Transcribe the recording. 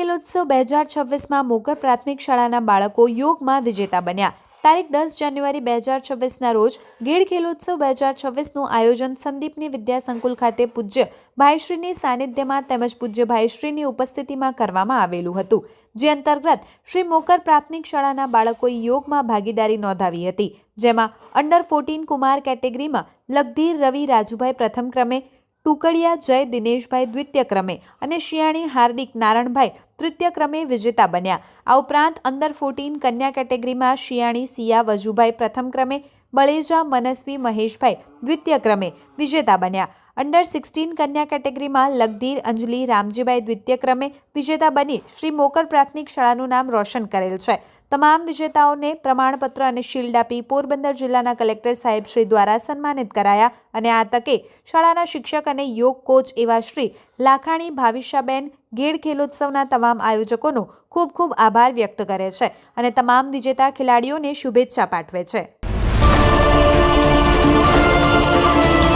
ખેલોત્સવ બે હજાર છવ્વીસમાં મોકર પ્રાથમિક શાળાના બાળકો યોગમાં વિજેતા બન્યા. તારીખ દસ જાન્યુઆરી બે હજાર છવ્વીસના રોજ ઘેડ ખેલોત્સવ બે હજાર છવ્વીસનું આયોજન સંદીપની વિદ્યા ખાતે પૂજ્ય ભાઈશ્રીની સાનિધ્યમાં તેમજ પૂજ્ય ભાઈશ્રીની ઉપસ્થિતિમાં કરવામાં આવેલું હતું. જે અંતર્ગત શ્રી મોકર પ્રાથમિક શાળાના બાળકોએ યોગમાં ભાગીદારી નોંધાવી હતી. જેમાં અંડર ફોર્ટીન કુમાર કેટેગરીમાં લગધીર રવિ રાજુભાઈ પ્રથમ ક્રમે ટુકડિયા જય દિનેશભાઈ દ્વિતીય ક્રમે અને શિયાળી હાર્દિક નારણભાઈ તૃતીય ક્રમે વિજેતા બન્યા. આ ઉપરાંત અંડર ફોર્ટીન કન્યા કેટેગરીમાં શિયાળી, સિયા, વજુભાઈ પ્રથમ ક્રમે બળેજા, મનસ્વી, મહેશભાઈ દ્વિતીય ક્રમે વિજેતા બન્યા. અંડર સિક્સટીન કન્યા કેટેગરીમાં લગધીર, અંજલિ, રામજીભાઈ દ્વિતીય ક્રમે વિજેતા બની શ્રી મોકર પ્રાથમિક શાળાનું નામ રોશન કરેલ છે. તમામ વિજેતાઓને પ્રમાણપત્ર અને શિલ્ડ આપી પોરબંદર જિલ્લાના કલેક્ટર સાહેબ શ્રી દ્વારા સન્માનિત કરાયા અને આ તકે શાળાના શિક્ષક અને યોગ કોચ એવા શ્રી લાખાણી, ભાવિશાબેન, ગેડ ખેલોત્સવના તમામ આયોજકોનો ખૂબ ખૂબ આભાર વ્યક્ત કરે છે અને તમામ વિજેતા ખેલાડીઓને શુભેચ્છા પાઠવે છે.